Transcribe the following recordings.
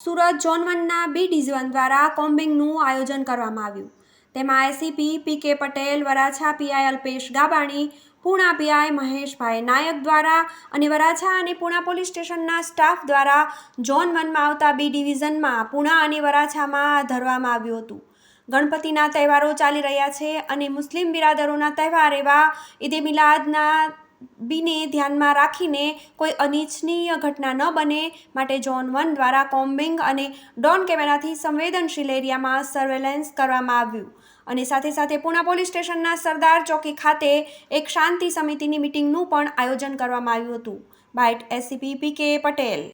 Surat zone વનના B division દ્વારા કોમ્બિંગનું આયોજન કરવામાં આવ્યું. તેમાં ACP P K Patel, Varachha PI Alpesh Gabani, Puna PI Maheshbhai Nayak દ્વારા અને વરાછા અને પૂણા પોલીસ સ્ટેશનના સ્ટાફ દ્વારા ઝોન વનમાં આવતા બી ડિવિઝનમાં પૂણા અને વરાછામાં ધરવામાં આવ્યું હતું. ગણપતિના તહેવારો ચાલી રહ્યા છે અને મુસ્લિમ બિરાદરોના તહેવાર એવા ઈદે મિલાદના બીને ધ્યાનમાં રાખીને કોઈ અનિચ્છનીય ઘટના ન બને માટે ઝોન વન દ્વારા કોમ્બિંગ અને ડોન કેમેરાથી સંવેદનશીલ એરિયામાં સર્વેલન્સ કરવામાં આવ્યું. અને સાથે સાથે પૂના પોલીસ સ્ટેશનના સરદાર ચોકી ખાતે એક શાંતિ સમિતિની મિટિંગનું પણ આયોજન કરવામાં આવ્યું હતું. Byte ACP P K Patel.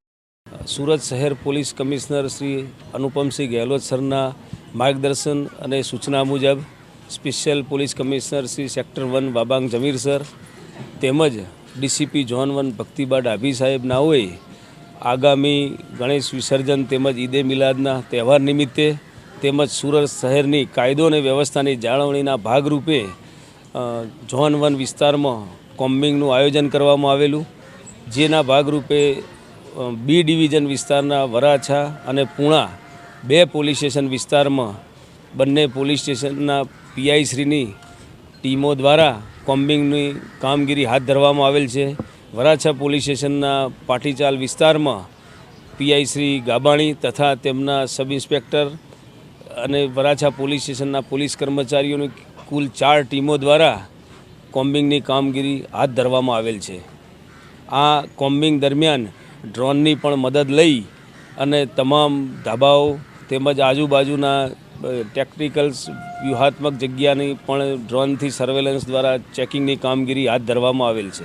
Surat શહેર પોલીસ કમિશનર શ્રી અનુપમસિંહ ગેહલોત સરના માર્ગદર્શન અને સૂચના મુજબ special police commissioner Shri sector one Wabang Jamir sir તેમજ DCP zone one Bhaktiba Dabhi સાહેબ નાઓએ આગામી ગણેશ વિસર્જન તેમજ ઈદે મિલાદના તહેવાર નિમિત્તે તેમજ સુરત શહેરની કાયદો અને વ્યવસ્થાની જાળવણીના ભાગરૂપે ઝોન વન વિસ્તારમાં કોમ્બિંગનું આયોજન કરવામાં આવેલું. જેના ભાગરૂપે બી ડિવિઝન વિસ્તારના વરાછા અને પૂણા બે પોલીસ સ્ટેશન વિસ્તારમાં બંને પોલીસ સ્ટેશનના પીઆઈ શ્રીની ટીમો દ્વારા કોમ્બિંગની કામગીરી હાથ ધરવામાં આવેલ છે. વરાછા પોલીસ સ્ટેશનના પાટીચાલ વિસ્તારમાં પીઆઈ શ્રી ગાબાણી તથા તેમના સબ ઇન્સ્પેક્ટર અને વરાછા પોલીસ સ્ટેશનના પોલીસ કર્મચારીઓની કુલ ચાર ટીમો દ્વારા કોમ્બિંગની કામગીરી હાથ ધરવામાં આવેલ છે. આ કોમ્બિંગ દરમિયાન ડ્રોનની પણ મદદ લઈ અને તમામ ધાબાઓ તેમજ આજુબાજુના ટેકનિકલ વ્યૂહાત્મક જગ્યાની પણ ડ્રોનથી સર્વેલન્સ દ્વારા ચેકિંગની કામગીરી હાથ ધરવામાં આવેલ છે.